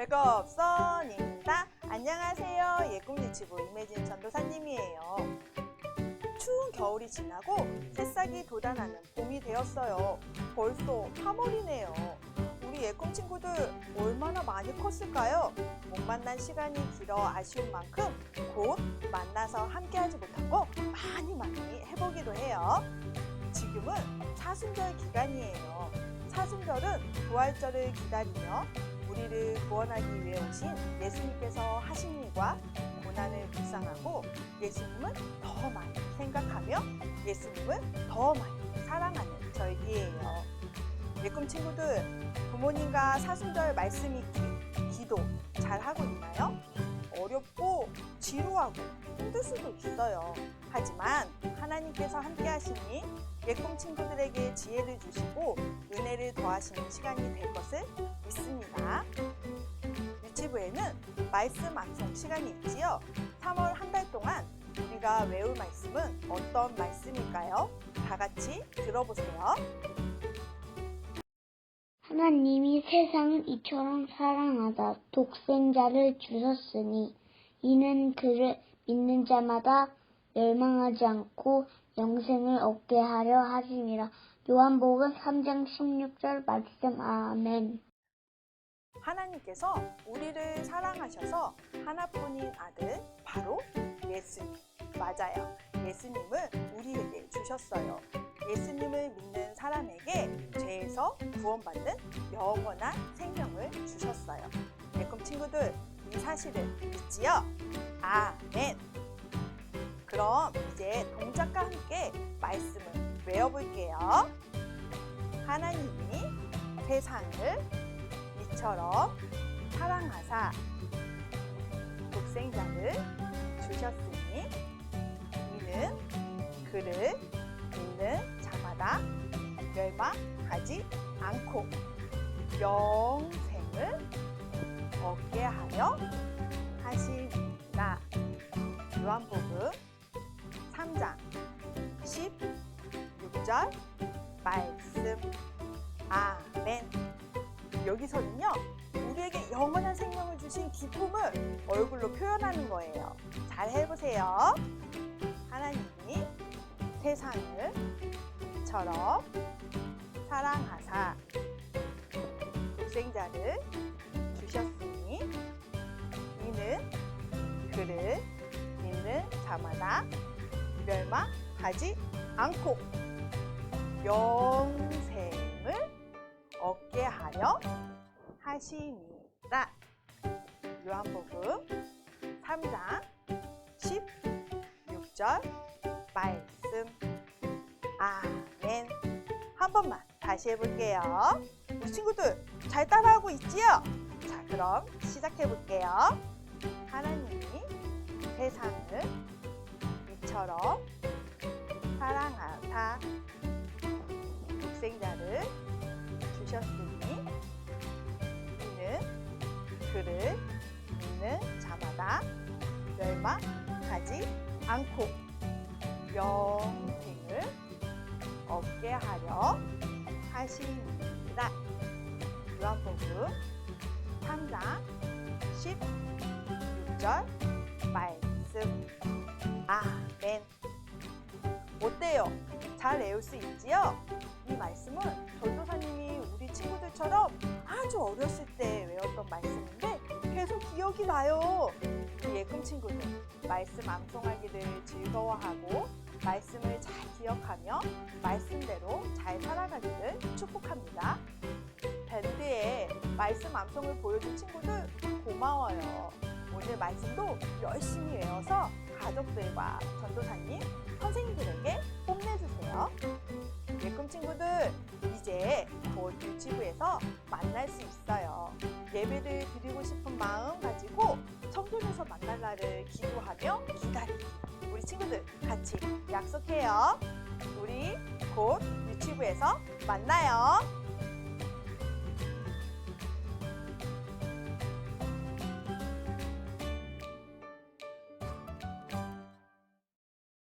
백업선입니다. 안녕하세요. 예꿈 유치부 이매진 전도사님이에요. 추운 겨울이 지나고 새싹이 돋아나는 봄이 되었어요. 벌써 3월이네요. 우리 예꿈 친구들 얼마나 많이 컸을까요? 못 만난 시간이 길어 아쉬운 만큼 곧 만나서 함께하지 거 많이 많이 해보기로 해요. 지금은 사순절 기간이에요. 사순절은 부활절을 기다리며 우리를 구원하기 위해 오신 예수님께서 하신 일과 고난을 묵상하고 예수님을 더 많이 생각하며 예수님을 더 많이 사랑하는 절기예요. 예꿈 친구들, 부모님과 사순절 말씀 읽기, 기도 잘 하고 있나요? 어렵고 지루하고 힘들 수도 있어요. 하지만 하나님께서 함께 하시니 예꿈 친구들에게 지혜를 주시고 은혜를 더하시는 시간이 될 것을 믿습니다. 유치부에는 말씀 암송 시간이 있지요. 3월 한 달 동안 우리가 외울 말씀은 어떤 말씀일까요? 다 같이 들어보세요. 하나님이 세상을 이처럼 사랑하다 독생자를 주셨으니 이는 그를 믿는 자마다 멸망하지 않고 영생을 얻게 하려 하심이라. 요한복음 3장 16절 말씀 아멘. 하나님께서 우리를 사랑하셔서 하나뿐인 아들 바로 예수님 맞아요. 예수님을 우리에게 주셨어요. 예수님을 믿는 사람에게 죄에서 구원받는 영원한 생명을 주셨어요. 예꿈 친구들 이 사실을 믿지요? 아멘. 그럼 이제 동작과 함께 말씀을 외워볼게요. 하나님이 세상을 이처럼 사랑하사 독생자를 주셨으니 이는 그를 믿는 자마다 멸망하지 않고 영생을 얻게 하려 하시니라. 요한복음 3장 16절 말씀 아멘. 여기서는요, 우리에게 영원한 생명을 주신 기쁨을 얼굴로 표현하는 거예요. 잘 해보세요. 하나님이 세상을 이처럼 사랑하사 독생자를 그를 믿는 자마다 멸망하지 않고 영생을 얻게 하려 하심이라. 요한복음 3장 16절 말씀. 아멘. 한 번만 다시 해볼게요. 우리 친구들 잘 따라하고 있지요? 자, 그럼 시작해 볼게요. 하나님이 세상을 이처럼 사랑하사 독생자를 주셨으니 이는 그를 믿는 자마다 멸망하지 않고 영생을 얻게 하려 하시니라. 요한복음 3장 16절 말씀. 아멘. 어때요? 잘 외울 수 있지요? 이 말씀은 전도사님이 우리 친구들처럼 아주 어렸을 때 외웠던 말씀인데 계속 기억이 나요. 예꿈 친구들 말씀 암송하기를 즐거워하고 말씀을 잘 기억하며 말씀대로 잘 살아가기를 축복합니다. 밴드에 말씀 암송을 보여준 친구들 고마워요. 오늘 말씀도 열심히 외워서 가족들과 전도사님, 선생님들에게 뽐내주세요. 예꿈 친구들, 이제 곧 유치부에서 만날 수 있어요. 예배를 드리고 싶은 마음 가지고 성전에서 만날 날을 기도하며 기다리기. 우리 친구들 같이 약속해요. 우리 곧 유치부에서 만나요.